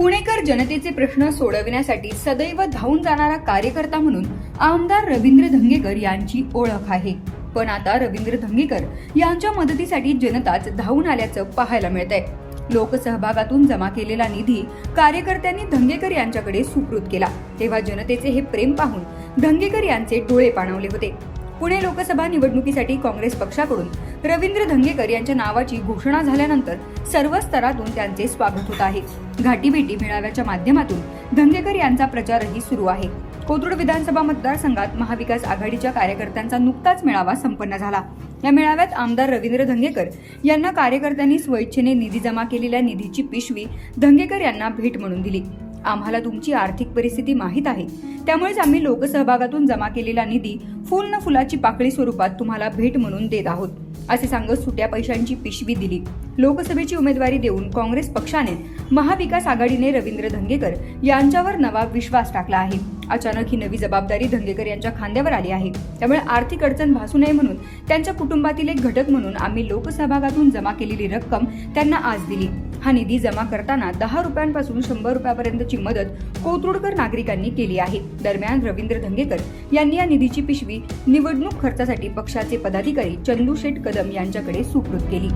पुणेकर जनतेचे प्रश्न सोडविण्यासाठी सदैव धावून जाणारा कार्यकर्ता म्हणून आमदार रवींद्र धंगेकर यांची ओळख आहे. पण आता रवींद्र धंगेकर यांच्या मदतीसाठी जनताच धावून आल्याचं पाहायला मिळतंय. लोकसहभागातून जमा केलेला निधी कार्यकर्त्यांनी धंगेकर यांच्याकडे सुपूर्द केला. तेव्हा जनतेचे हे प्रेम पाहून धंगेकर यांचे डोळे पाणवले होते. पुणे लोकसभा निवडणुकीसाठी काँग्रेस पक्षाकडून रवींद्र धंगेकर यांच्या नावाची घोषणा झाल्यानंतर सर्व स्तरातून त्यांचे स्वागत होत आहे. घाटीभेटी मेळाव्याच्या माध्यमातून धंगेकर यांचा प्रचारही सुरू आहे. कोथरूड विधानसभा मतदारसंघात महाविकास आघाडीच्या कार्यकर्त्यांचा नुकताच मेळावा संपन्न झाला. या मेळाव्यात आमदार रवींद्र धंगेकर यांना कार्यकर्त्यांनी स्वइच्छेने निधी जमा केलेल्या निधीची पिशवी धंगेकर यांना भेट म्हणून दिली. आम्हाला तुमची आर्थिक परिस्थिती माहीत आहे. त्यामुळेच आम्ही लोकसहभागातून जमा केलेला निधी फुल न फुलाची पाकळी स्वरूपात तुम्हाला भेट म्हणून देत आहोत असे सांगत सुट्या पैशांची पिशवी दिली. लोकसभेची उमेदवारी देऊन काँग्रेस पक्षाने महाविकास आघाडीने रवींद्र धंगेकर यांच्यावर नवा विश्वास टाकला आहे. अचानक ही नवी जबाबदारी धंगेकर यांच्या खांद्यावर आली आहे. त्यामुळे आर्थिक अडचण भासू नये म्हणून त्यांच्या कुटुंबातील एक घटक म्हणून आम्ही लोकसहभागातून जमा केलेली रक्कम त्यांना आज दिली. हा निधी जमा करताना दहा रुपयांपासून शंभर रुपयापर्यंतची मदत कोथरूडकर नागरिकांनी केली आहे. दरम्यान रवींद्र धंगेकर यांनी या निधीची पिशवी निवडणूक खर्चासाठी पक्षाचे पदाधिकारी चंदू शेठ कदम यांच्याकडे सुपूर्द केली.